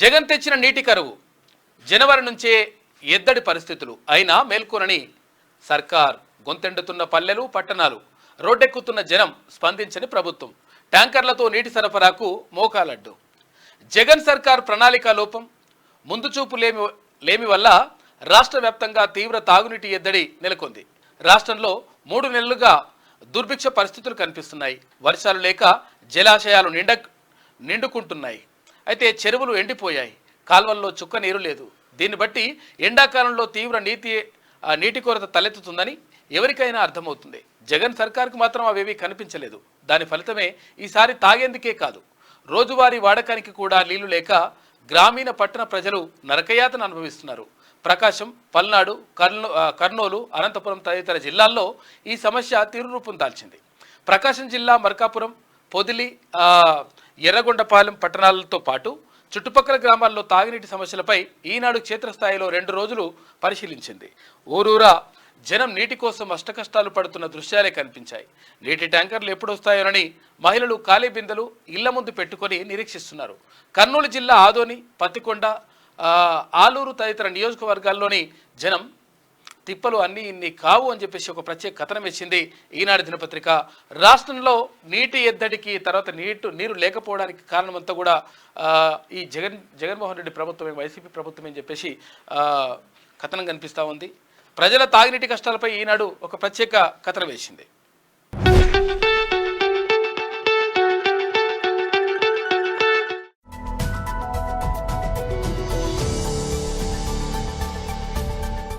జగన్ తెచ్చిన నీటి కరువు జనవరి నుంచే ఎద్దడి పరిస్థితులు. అయినా మేల్కొనని సర్కార్ గొంతెండుతున్న పల్లెలు పట్టణాలు రోడ్డెక్కుతున్న జనం స్పందించని ప్రభుత్వం. ట్యాంకర్లతో నీటి సరఫరాకు మోకాలడ్డు. జగన్ సర్కార్ ప్రణాళిక లోపం ముందుచూపు లేమి లేమి వల్ల రాష్ట్ర వ్యాప్తంగా తీవ్ర తాగునీటి ఎద్దడి నెలకొంది. రాష్ట్రంలో మూడు నెలలుగా దుర్భిక్ష పరిస్థితులు కనిపిస్తున్నాయి. వర్షాలు లేక జలాశయాలు నిండ నిండుకుంటున్నాయి. అయితే చెరువులు ఎండిపోయాయి. కాల్వల్లో చుక్క నీరు లేదు. దీన్ని బట్టి ఎండాకాలంలో తీవ్ర నీతి నీటి కొరత తలెత్తుతుందని ఎవరికైనా అర్థమవుతుంది. జగన్ సర్కార్కు మాత్రం అవేవి కనిపించలేదు. దాని ఫలితమే ఈసారి తాగేందుకే కాదు. రోజువారీ వాడకానికి కూడా నీళ్ళు లేక గ్రామీణ పట్టణ ప్రజలు నరకయాతన అనుభవిస్తున్నారు. ప్రకాశం పల్నాడు కర్నూ కర్నూలు అనంతపురం తదితర జిల్లాల్లో ఈ సమస్య తీరు రూపం దాల్చింది. ప్రకాశం జిల్లా మర్కాపురం పొదిలి ఎర్రగొండపాలెం పట్టణాలతో పాటు చుట్టుపక్కల గ్రామాల్లో తాగునీటి సమస్యలపై ఈనాడు క్షేత్రస్థాయిలో రెండు రోజులు పరిశీలించింది. ఊరూరా జనం నీటి కోసం అష్టకష్టాలు పడుతున్న దృశ్యాలే కనిపించాయి. నీటి ట్యాంకర్లు ఎప్పుడొస్తాయోనని మహిళలు ఖాళీ బిందెలు ఇళ్ళ ముందు పెట్టుకొని నిరీక్షిస్తున్నారు. కర్నూలు జిల్లా ఆదోని పత్తికొండ ఆలూరు తదితర నియోజకవర్గాల్లోని జనం తిప్పలు అన్నీ ఇన్ని కావు అని చెప్పేసి ఒక ప్రత్యేక కథనం ఇచ్చింది ఈనాడు దినపత్రిక. రాష్ట్రంలో నీటి ఎద్దడికి తర్వాత నీటు నీరు లేకపోవడానికి కారణమంతా కూడా ఈ జగన్ జగన్మోహన్ రెడ్డి ప్రభుత్వమే వైసీపీ ప్రభుత్వమే అని చెప్పేసి కథనం కనిపిస్తూ ఉంది. ప్రజల తాగినీటి కష్టాలపై ఈనాడు ఒక ప్రత్యేక కథనం వేసింది.